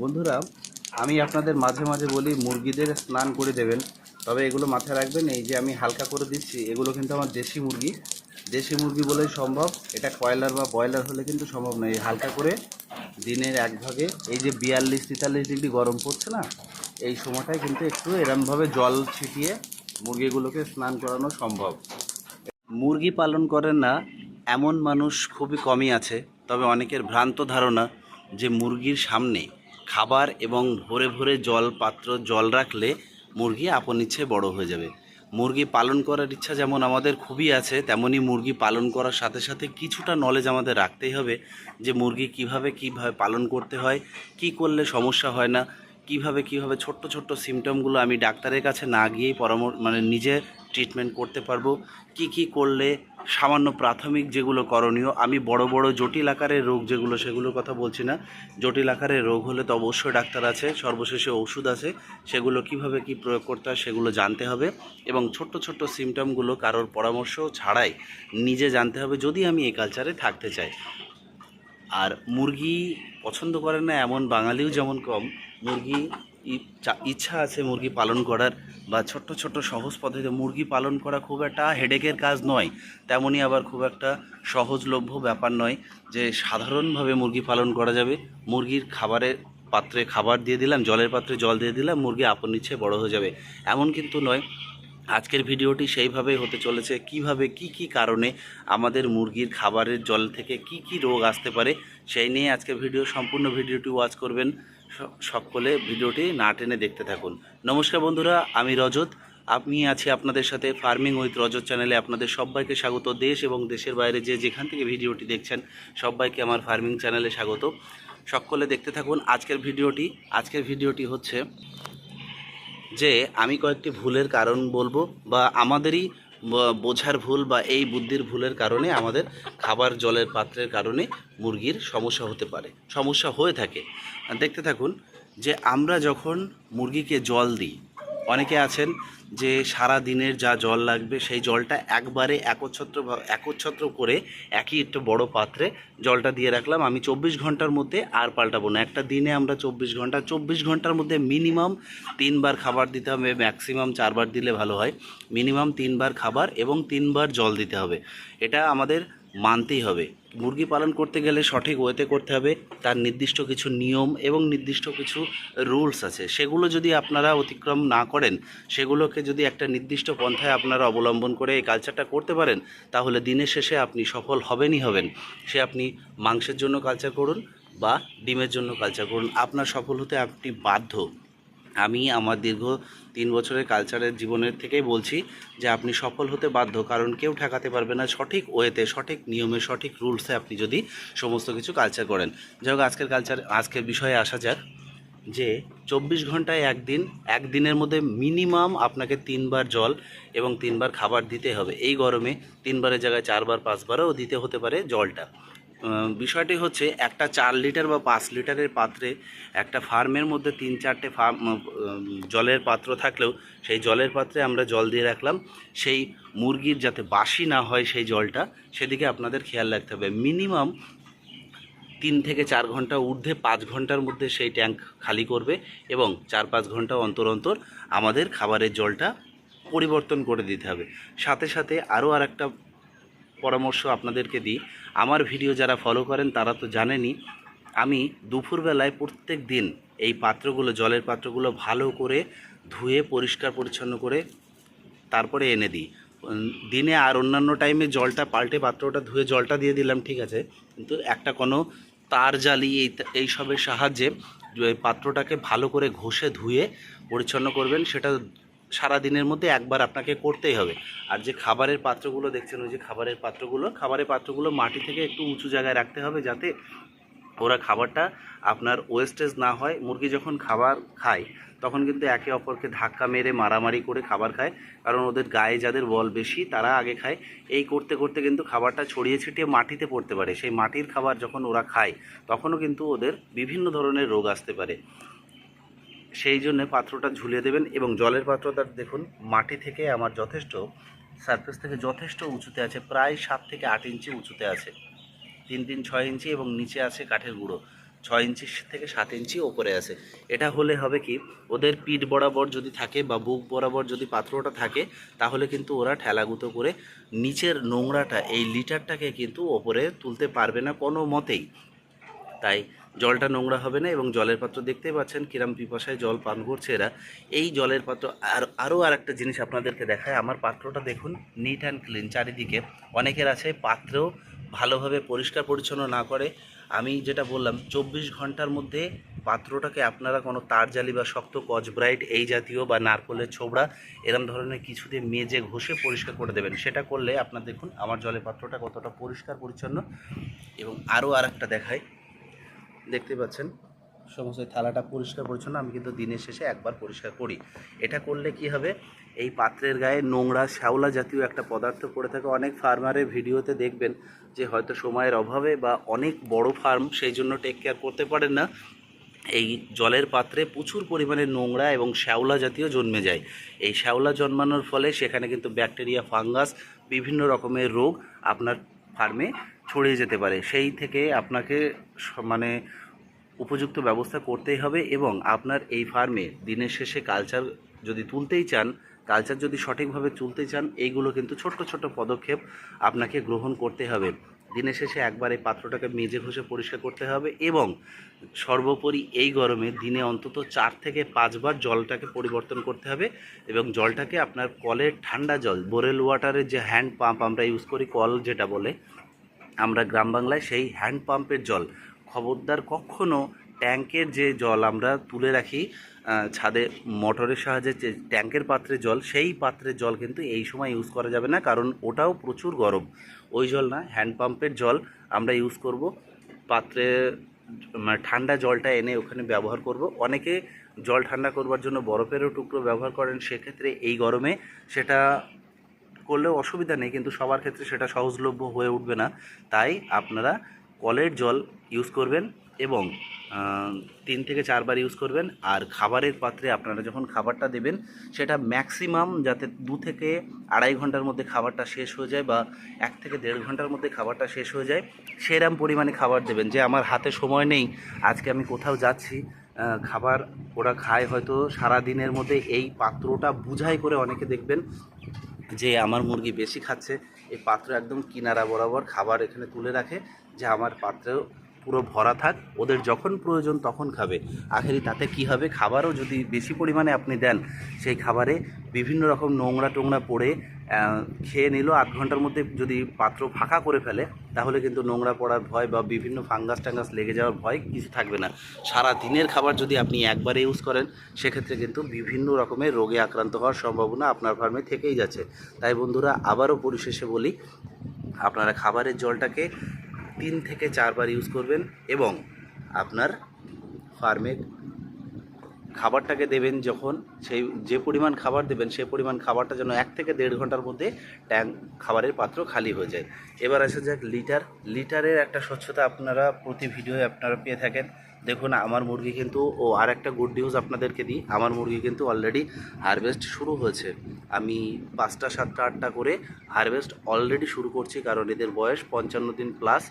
বন্ধুরা, আমি আপনাদের মাঝে মাঝে বলি, মুরগিদের স্নান করে দেবেন। তবে এগুলো মাথায় রাখবেন, এই যে আমি হালকা করে দিচ্ছি, এগুলো কিন্তু আমার দেশি মুরগি। দেশি মুরগি বলেই সম্ভব, এটা কয়লার বা ব্রয়লার হলে কিন্তু সম্ভব নয়। হালকা করে দিনের এক ভাগে, এই যে বিয়াল্লিশ, তেতাল্লিশ ডিগ্রি গরম পড়ছে না, এই সময়টায় কিন্তু একটু এরমভাবে জল ছিটিয়ে মুরগিগুলোকে স্নান করানো সম্ভব। মুরগি পালন করেন না, এমন মানুষ খুবই কমই আছে, তবে অনেকের ভ্রান্ত ধারণা যে মুরগির সামনে খাবার এবং ভরে ভরে জল পাত্র জল রাখলে মুরগি আপন ইচ্ছে বড় হয়ে যাবে। মুরগি পালন করার ইচ্ছা যেমন আমাদের খুবই আছে, তেমনি মুরগি পালন করার সাথে সাথে কিছুটা নলেজ আমাদের রাখতেই হবে যে মুরগি কীভাবে কীভাবে পালন করতে হয়, কি করলে সমস্যা হয় না, কীভাবে কীভাবে ছোট্ট ছোট্ট সিমটমগুলো আমি ডাক্তারের কাছে না গিয়েই পরামর্শ মানে নিজে ট্রিটমেন্ট করতে পারব, কি কি করলে সামান্য প্রাথমিক যেগুলো করণীয়, আমি বড় বড় জটিল আকারের রোগ যেগুলো সেগুলোর কথা বলছি না। জটিল আকারের রোগ হলে তো অবশ্যই ডাক্তার আছে, সর্বশেষে ওষুধ আছে, সেগুলো কীভাবে কি প্রয়োগ করতে হয় সেগুলো জানতে হবে এবং ছোট্ট ছোট্ট সিমটমগুলো কারোর পরামর্শ ছাড়াই নিজে জানতে হবে যদি আমি এই কালচারে থাকতে চাই। আর মুরগি পছন্দ করে না এমন বাঙালিও যেমন কম, মুরগি ইচ্ছা আছে মুরগি পালন করার বা ছোট্ট ছোট্ট সহজ পদ্ধতিতে মুরগি পালন করা খুব একটা হেডেকের কাজ নয়। তেমনই আবার খুব একটা সহজলভ্য ব্যাপার নয় যে সাধারণভাবে মুরগি পালন করা যাবে। মুরগির খাবারের পাত্রে খাবার দিয়ে দিলাম, জলের পাত্রে জল দিয়ে দিলাম, মুরগি আপন ইচ্ছে বড় হয়ে যাবে। এমন কিন্তু নয়, আজকের ভিডিওটি সেইভাবেই হতে চলেছে। কীভাবে, কি কি কারণে আমাদের মুরগির খাবারের জল থেকে কি কি রোগ আসতে পারে, সেই নিয়ে আজকের ভিডিও, সম্পূর্ণ ভিডিওটি ওয়াচ করবেন। সকলে ভিডিওটি না টেনে দেখতে থাকুন। নমস্কার বন্ধুরা, আমি রজত। আমি আছি আপনাদের সাথে ফার্মিং উইথ রজত চ্যানেলে আপনাদের সবাইকে স্বাগত। দেশ এবং দেশের বাইরে যে যেখান থেকে ভিডিওটি দেখছেন, সবাইকে আমার ফার্মিং চ্যানেলে স্বাগত। সকলে দেখতে থাকুন আজকের ভিডিওটি। আজকের ভিডিওটি হচ্ছে যে আমি কয়েকটি ভুলের কারণ বলব বা আমাদেরই বোঝার ভুল বা এই বুদ্ধির ভুলের কারণে আমাদের খাবার জলের পাত্রের কারণে মুরগির সমস্যা হতে পারে, সমস্যা হয়ে থাকে। দেখতে থাকুন যে আমরা যখন মুরগিকে জল দিই অনেকে আছেন যে সারা দিনের যা জল লাগবে, সেই জলটা একবারে একচ্ছত্র একচ্ছত্র করে একই একটু বড় পাত্রে জলটা দিয়ে রাখলাম। আমি চব্বিশ ঘণ্টার মধ্যে আর পাল্টাবো না। একটা দিনে আমরা চব্বিশ ঘণ্টা, চব্বিশ ঘণ্টার মধ্যে মিনিমাম তিনবার খাবার দিতে হবে ম্যাক্সিমাম চারবার দিলে ভালো হয়। মিনিমাম তিনবার খাবার এবং তিনবার জল দিতে হবে। এটা আমাদের মানতেই হবে। মুরগি পালন করতে গেলে সঠিক ওয়েতে করতে হবে। তার নির্দিষ্ট কিছু নিয়ম এবং নির্দিষ্ট কিছু রুলস আছে। সেগুলো যদি আপনারা অতিক্রম না করেন, সেগুলোকে যদি একটা নির্দিষ্ট পন্থায় আপনারা অবলম্বন করে এই কালচারটা করতে পারেন, তাহলে দিনের শেষে আপনি সফল হবেনই হবেন। সে আপনি মাংসের জন্য কালচার করুন বা ডিমের জন্য কালচার করুন। আপনার সফল হতে আপনি বাধ্য। আমি আমার দীর্ঘ তিন বছরের কালচারের জীবনের থেকেই বলছি যে আপনি সফল হতে বাধ্য, কারণ কেউ ঠেকাতে পারবে না সঠিক ওয়েতে, সঠিক নিয়মে, সঠিক রুলসে আপনি যদি সমস্ত কিছু কালচার করেন। যাই হোক, আজকের কালচার আজকের বিষয়ে আসা যাক যে চব্বিশ ঘন্টায় একদিন, একদিনের মধ্যে মিনিমাম আপনাকে তিনবার জল এবং তিনবার খাবার দিতে হবে। এই গরমে তিনবারের জায়গায় চারবার, পাঁচবারও দিতে হতে পারে জলটা। বিষয়টি হচ্ছে একটা চার লিটার বা পাঁচ লিটারের পাত্রে একটা ফার্মের মধ্যে তিন চারটে ফার্ম জলের পাত্র থাকলেও সেই জলের পাত্রে আমরা জল দিয়ে রাখলাম। সেই মুরগির যাতে বাসি না হয় সেই জলটা, সেদিকে আপনাদের খেয়াল রাখতে হবে। মিনিমাম তিন থেকে চার ঘণ্টা ঊর্ধ্বে পাঁচ ঘণ্টার মধ্যে সেই ট্যাঙ্ক খালি করবে এবং চার পাঁচ ঘণ্টা অন্তর অন্তর আমাদের খাবারের জলটা পরিবর্তন করে দিতে হবে। সাথে সাথে আরও আর একটা পরামর্শ আপনাদেরকে দিই। আমার ভিডিও যারা ফলো করেন, তারা তো জানেনই, আমি দুপুরবেলায় প্রত্যেক দিন এই পাত্রগুলো, জলের পাত্রগুলো ভালো করে ধুয়ে, পরিষ্কার, পরিচ্ছন্ন করে তারপরে এনে দিই। দিনে আর অন্যান্য টাইমে জলটা পাল্টে পাত্রটা ধুয়ে জলটা দিয়ে দিলাম, ঠিক আছে? কিন্তু একটা কোনো তার জালি, এই এইসবের সাহায্যে পাত্রটাকে ভালো করে ঘষে, ধুয়ে, পরিচ্ছন্ন করবেন, সেটা সারা দিনের মধ্যে একবার আপনাকে করতেই হবে। আর যে খাবারের পাত্রগুলো দেখছেন, ওই যে খাবারের পাত্রগুলো খাবারের পাত্রগুলো মাটি থেকে একটু উঁচু জায়গায় রাখতে হবে যাতে ওরা খাবারটা আপনার ওয়েস্টেজ না হয়। মুরগি যখন খাবার খায়, তখন কিন্তু একে অপরকে ধাক্কা মেরে মারামারি করে খাবার খায়। কারণ ওদের গায়ে যাদের বল বেশি, তারা আগে খায়। এই করতে করতে কিন্তু খাবারটা ছড়িয়ে ছিটিয়ে মাটিতে পড়তে পারে। সেই মাটির খাবার যখন ওরা খায়, তখনও কিন্তু ওদের বিভিন্ন ধরনের রোগ আসতে পারে। সেই জন্য পাত্রটা ঝুলিয়ে দেবেন এবং জলের পাত্রটা দেখুন, মাটি থেকে আমার যথেষ্ট সারফেস থেকে যথেষ্ট উঁচুতে আছে, প্রায় সাত থেকে আট ইঞ্চি উঁচুতে আছে। তিন তিন ছয় ইঞ্চি এবং নিচে আছে কাঠের গুঁড়ো, ছয় ইঞ্চি থেকে সাত ইঞ্চি ওপরে আছে। এটা হলে হবে কি, ওদের পিঠ বরাবর যদি থাকে বা বুক বরাবর যদি পাত্রটা থাকে, তাহলে কিন্তু ওরা ঠেলাগুতো করে নিচের নোংরাটা, এই লিটারটাকে কিন্তু ওপরে তুলতে পারবে না কোনো মতেই। তাই জলটা নোংরা হবে না এবং জলের পাত্র দেখতেই পাচ্ছেন কিরাম পিপাসায় জল পান করছে এরা। এই জলের পাত্র আর আরও আর একটা জিনিস আপনাদেরকে দেখায়, আমার পাত্রটা দেখুন নিট অ্যান্ড ক্লিন চারিদিকে। অনেকের আছে পাত্রেও ভালোভাবে পরিষ্কার পরিচ্ছন্ন না করে। আমি যেটা বললাম, চব্বিশ ঘণ্টার মধ্যে পাত্রটাকে আপনারা কোনো তার জালি বা শক্ত কচ ব্রাইট এই জাতীয় বা নারকলের ছোবড়া, এরম ধরনের কিছু দিয়ে মেজে ঘষে পরিষ্কার করে দেবেন। সেটা করলে আপনার দেখুন আমার জলের পাত্রটা কতটা পরিষ্কার পরিচ্ছন্ন। এবং আরও আর একটা দেখায় দেখতে পাচ্ছেন। সমস্ত থালাটা পরিষ্কার পরিচ্ছন্ন, আমি কিন্তু দিনের শেষে একবার পরিষ্কার করি। এটা করলে কি হবে? এই পাত্রের গায়ে নোংরা, শ্যাওলা জাতীয় একটা পদার্থ পড়ে থাকে। অনেক ফার্মারের ভিডিওতে দেখবেন যে হয়তো সময়ের অভাবে বা অনেক বড় ফার্ম সেই জন্য টেক কেয়ার করতে পারেন না। এই জলের পাত্রে প্রচুর পরিমাণে নোংরা এবং শ্যাওলা জাতীয় জন্মে যায়। এই শ্যাওলা জন্মানোর ফলে সেখানে কিন্তু ব্যাকটেরিয়া, ফাঙ্গাস, বিভিন্ন রকমের রোগ আপনার ফার্মে ছড়িয়ে যেতে পারে। সেই থেকে আপনাকে মানে উপযুক্ত ব্যবস্থা করতেই হবে এবং আপনার এই ফার্মে দিনের শেষে কালচার যদি তুলতেই চান, কালচার যদি সঠিকভাবে তুলতে চান, এইগুলো কিন্তু ছোট্ট ছোট্ট পদক্ষেপ আপনাকে গ্রহণ করতে হবে। দিনের শেষে একবার এই পাত্রটাকে মেজে ঘষে পরিষ্কার করতে হবে এবং সর্বোপরি এই গরমে দিনে অন্তত চার থেকে পাঁচবার জলটাকে পরিবর্তন করতে হবে এবং জলটাকে আপনার কলের ঠান্ডা জল, বোরেল ওয়াটারের যে হ্যান্ড পাম্প আমরা ইউজ করি, কল যেটা বলে, আমরা গ্রাম বাংলায় সেই হ্যান্ড পাম্পের জল খবরদার কখনো ট্যাঙ্কের যে জল আমরা তুলে রাখি ছাদে মোটরের সাহায্যে যে ট্যাঙ্কের পাত্রে জল, সেই পাত্রের জল কিন্তু এই সময় ইউজ করা যাবে না, কারণ ওটাও প্রচুর গরম। ওই জল না হ্যান্ড পাম্পের জল আমরা ইউজ করব। পাত্রে মানে ঠান্ডা জলটা এনে ওখানে ব্যবহার করব। অনেকে জল ঠান্ডা করবার জন্য বরফেরও টুকরো ব্যবহার করেন, সেক্ষেত্রে এই গরমে সেটা করলেও অসুবিধা নেই, কিন্তু সবার ক্ষেত্রে সেটা সহজলভ্য হয়ে উঠবে না। তাই আপনারা কলের জল ইউজ করবেন এবং তিন থেকে চারবার ইউজ করবেন। আর খাবারের পাত্রে আপনারা যখন খাবারটা দেবেন, সেটা ম্যাক্সিমাম যাতে দু থেকে আড়াই ঘণ্টার মধ্যে খাবারটা শেষ হয়ে যায় বা এক থেকে দেড় ঘণ্টার মধ্যে খাবারটা শেষ হয়ে যায়, সেরম পরিমাণে খাবার দেবেন। যে আমার হাতে সময় নেই, আজকে আমি কোথাও যাচ্ছি খাবার ওরা খায় হয়তো সারা দিনের মধ্যে, এই পাত্রটা বুঝাই করে অনেকে দেখবেন যে আমার মুরগি বেশি খাচ্ছে। এই পাত্র একদম কিনারা বরাবর খাবার এখানে তুলে রাখে, যে আমার পাত্র পুরো ভরা থাক, ওদের যখন প্রয়োজন তখন খাবে। আখেরি তাতে কি হবে? খাবারও যদি বেশি পরিমাণে আপনি দেন, সেই খাবারে বিভিন্ন রকম নোংরা টোংরা পড়ে খেয়ে নিল, আধ ঘণ্টার মধ্যে যদি পাত্র ফাঁকা করে ফেলে, তাহলে কিন্তু নোংরা পড়ার ভয় বা বিভিন্ন ফাঙ্গাস টাঙ্গাস লেগে যাওয়ার ভয় কিছু থাকবে না। সারা দিনের খাবার যদি আপনি একবারে ইউজ করেন, সেক্ষেত্রে কিন্তু বিভিন্ন রকমের রোগে আক্রান্ত হওয়ার সম্ভাবনা আপনার ফার্মে থেকেই যাচ্ছে। তাই বন্ধুরা, আবারও পরিশেষে বলি, আপনারা খাবারের জলটাকে তিন থেকে চারবার ইউজ করবেন এবং আপনার ফার্মে খাবারটাকে দেবেন যখন সেই যে পরিমাণ খাবার দেবেন সেই পরিমাণ খাবারটা যেন এক থেকে দেড় ঘণ্টার মধ্যে ট্যাঙ্ক খাবারের পাত্র খালি হয়ে যায়। এবার আসা যাক লিটার। লিটারের একটা স্বচ্ছতা আপনারা প্রতি ভিডিওয়ে আপনারা পেয়ে থাকেন। দেখুন, আমার মুরগি কিন্তু, ও আর একটা গুড নিউজ আপনাদেরকে দিই। আমার মুরগি কিন্তু অলরেডি হারভেস্ট শুরু হয়েছে। আমি পাঁচটা, সাতটা, আটটা করে হারভেস্ট অলরেডি শুরু করছি, কারণ এদের বয়স পঞ্চান্ন দিন প্লাস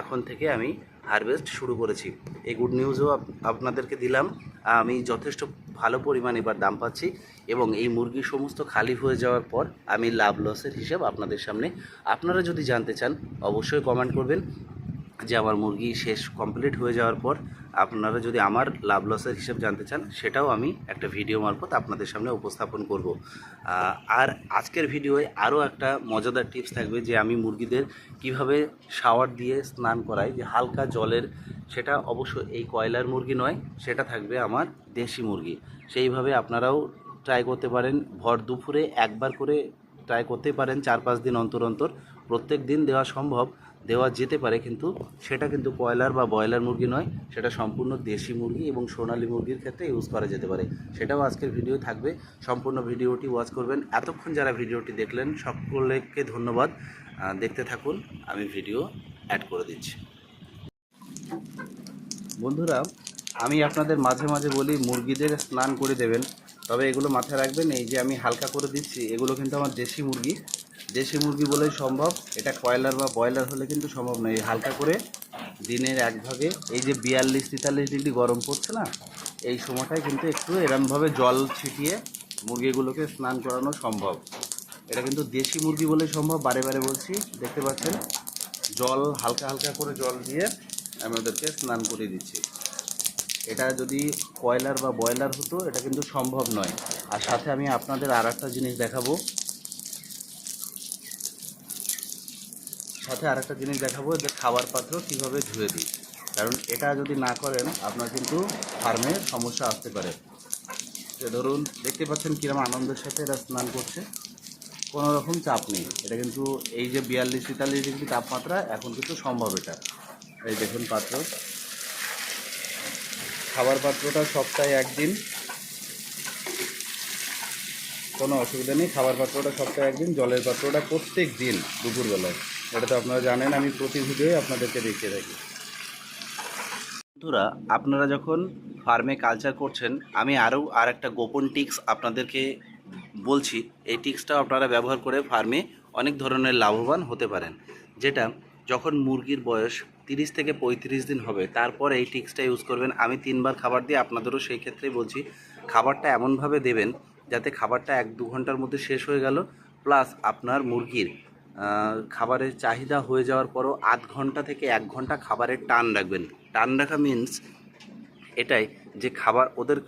এখন থেকে আমি হারভেস্ট শুরু করেছি। এই গুড নিউজও আপনাদেরকে দিলাম। আমি যথেষ্ট ভালো পরিমাণ এবার দাম পাচ্ছি এবং এই মুরগি সমস্ত খালি হয়ে যাওয়ার পর আমি লাভ লসের হিসাব আপনাদের সামনে। আপনারা যদি জানতে চান, অবশ্যই কমেন্ট করবেন। যে আমার মুরগি শেষ কমপ্লিট হয়ে যাওয়ার পর আপনারা যদি আমার লাভ লসের হিসেব জানতে চান, সেটাও আমি একটা ভিডিও মারফত আপনাদের সামনে উপস্থাপন করব। আর আজকের ভিডিওয়ে আরও একটা মজাদার টিপস থাকবে যে আমি মুরগিদের কীভাবে শাওয়ার দিয়ে স্নান করাই, যে হালকা জলের, সেটা অবশ্য এই কয়লার মুরগি নয়, সেটা থাকবে আমার দেশি মুরগি। সেইভাবে আপনারাও ট্রাই করতে পারেন, ভর দুপুরে একবার করে ট্রাই করতে পারেন, চার পাঁচ দিন অন্তর অন্তর। প্রত্যেক দিন দেওয়া সম্ভব। দেওয়া যেতে পারে, কিন্তু সেটা কিন্তু কয়লার বা ব্রয়লার মুরগি নয়, সেটা সম্পূর্ণ দেশি মুরগি এবং সোনালী মুরগির ক্ষেত্রে ইউজ করা যেতে পারে। সেটাও আজকের ভিডিও থাকবে, সম্পূর্ণ ভিডিওটি ওয়াচ করবেন। এতক্ষণ যারা ভিডিওটি দেখলেন, সকলকে ধন্যবাদ। দেখতে থাকুন, আমি ভিডিও অ্যাড করে দিচ্ছি। বন্ধুরা, আমি আপনাদের মাঝে মাঝে বলি, মুরগিদের স্নান করে দেবেন, তবে এগুলো মাথায় রাখবেন, এই যে আমি হালকা করে দিচ্ছি, এগুলো কিন্তু আমার দেশি মুরগি। দেশি মুরগি বলেই সম্ভব। এটা কয়লার বা ব্রয়লার হলে কিন্তু সম্ভব নয় হালকা করে দিনের এক ভাগে, এই যে বিয়াল্লিশ, তেতাল্লিশ ডিগ্রি গরম পড়ছে না, এই সময়টায় কিন্তু একটু এরমভাবে জল ছিটিয়ে মুরগিগুলোকে স্নান করানো সম্ভব। এটা কিন্তু দেশি মুরগি বলে সম্ভব, বারে বারে বলছি, দেখতে পাচ্ছেন? জল, হালকা হালকা করে জল দিয়ে আমি ওদেরকে স্নান করে দিচ্ছি। এটা যদি কয়লার বা ব্রয়লার হতো, এটা কিন্তু সম্ভব নয়। আর সাথে আমি আপনাদের আর একটা জিনিস দেখাবো। সাথে আর একটা জিনিস দেখাবো যে খাবার পাত্র কীভাবে ধুয়ে দিই। কারণ এটা যদি না করেন, আপনার কিন্তু ফার্মে সমস্যা আসতে পারে। যে ধরুন, দেখতে পাচ্ছেন কিরম আনন্দের সাথে এরা স্নান করছে। কোনো রকম চাপ নেই। এটা কিন্তু এই যে বিয়াল্লিশ, তেতাল্লিশ ডিগ্রি তাপমাত্রা, এখন কিন্তু সম্ভব এটা। এই দেখুন পাত্র। খাবার পাত্রটা সপ্তাহে একদিন। কোনো অসুবিধা নেই। খাবার পাত্রটা সপ্তাহে একদিন, জলের পাত্রটা প্রত্যেক দিন দুপুরবেলায়। এটা তো আপনারা জানেন, আমি প্রতি আপনাদেরকে দেখিয়ে থাকি। বন্ধুরা, আপনারা যখন ফার্মে কালচার করছেন, আমি আরও আর একটা গোপন টিক্স আপনাদেরকে বলছি। এই টিক্সটাও আপনারা ব্যবহার করে ফার্মে অনেক ধরনের লাভবান হতে পারেন। যেটা যখন মুরগির বয়স তিরিশ থেকে পঁয়ত্রিশ দিন হবে, তারপর এই টিক্সটা ইউজ করবেন। আমি তিনবার খাবার দিয়ে আপনাদেরও সেই ক্ষেত্রেই বলছি, খাবারটা এমনভাবে দেবেন যাতে খাবারটা এক দু ঘণ্টার মধ্যে শেষ হয়ে গেল প্লাস আপনার মুরগির খাবারের চাহিদা হয়ে যাওয়ার পরও আধ ঘণ্টা থেকে এক ঘণ্টা খাবারের টান রাখবেন। টান রাখা মিন্স এটাই যে খাবার ওদের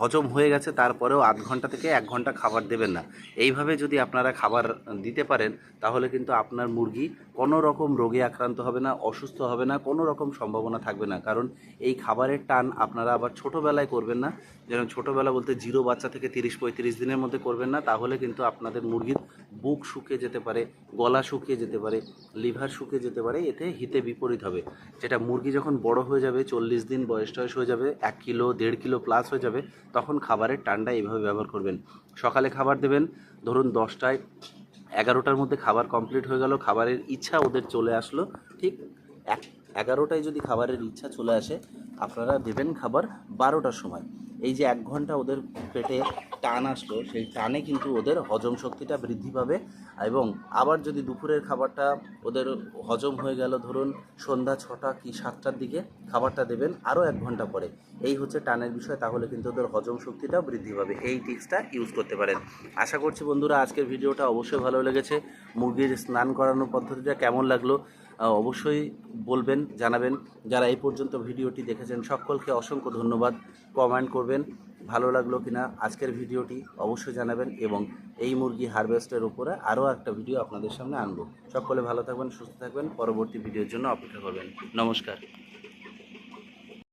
হজম হয়ে গেছে, তারপরেও আধ ঘণ্টা থেকে এক ঘণ্টা খাবার দেবেন না। এইভাবে যদি আপনারা খাবার দিতে পারেন, তাহলে কিন্তু আপনার মুরগি কোনো রকম রোগে আক্রান্ত হবে না, অসুস্থ হবে না, কোনো রকম সম্ভাবনা থাকবে না। কারণ এই খাবারের টান আপনারা আবার ছোটোবেলায় করবেন না। যেন ছোটোবেলা বলতে জিরো বাচ্চা থেকে তিরিশ পঁয়ত্রিশ দিনের মধ্যে করবেন না, তাহলে কিন্তু আপনাদের মুরগির বুক শুকিয়ে যেতে পারে, গলা শুকিয়ে যেতে পারে, লিভার শুকিয়ে যেতে পারে, এতে হিতে বিপরীত হবে। যেটা মুরগি যখন বড় হয়ে যাবে, চল্লিশ দিন বয়স টয়স হয়ে যাবে, এক কিলো, দেড় কিলো প্লাস হয়ে যাবে, তখন খাবারের টানটা এইভাবে ব্যবহার করবেন। সকালে খাবার দেবেন, ধরুন দশটায় এগারোটার মধ্যে খাবার কমপ্লিট হয়ে গেল, খাবারের ইচ্ছা ওদের চলে আসলো, ঠিক? এক, এগারোটায় যদি খাবারের ইচ্ছা চলে আসে, আপনারা দেবেন খাবার বারোটার সময়। এই যে এক ঘণ্টা ওদের পেটে টান আসলো, সেই টানে কিন্তু ওদের হজম শক্তিটা বৃদ্ধি পাবে। এবং আবার যদি দুপুরের খাবারটা ওদের হজম হয়ে গেল, ধরুন সন্ধ্যা ছটা কি সাতটার দিকে খাবারটা দেবেন আরও এক ঘণ্টা পরে। এই হচ্ছে টানের বিষয়, তাহলে কিন্তু ওদের হজম শক্তিটাও বৃদ্ধি পাবে। এই টিপসটা ইউজ করতে পারেন। আশা করছি বন্ধুরা আজকের ভিডিওটা অবশ্যই ভালো লেগেছে। মুরগির স্নান করানোর পদ্ধতিটা কেমন লাগল অবশ্যই বলবেন, জানাবেন। যারা এই পর্যন্ত ভিডিওটি দেখেছেন, সকলকে অসংখ্য ধন্যবাদ। কমেন্ট করবেন। ভালো লাগল কিনা আজকের ভিডিওটি অবশ্যই জানাবেন এবং এই মুরগি হারভেস্টের উপরে আরও একটা ভিডিও আপনাদের সামনে আনব। সকলে ভালো থাকবেন, সুস্থ থাকবেন। পরবর্তী ভিডিওর জন্য অপেক্ষা করবেন। নমস্কার।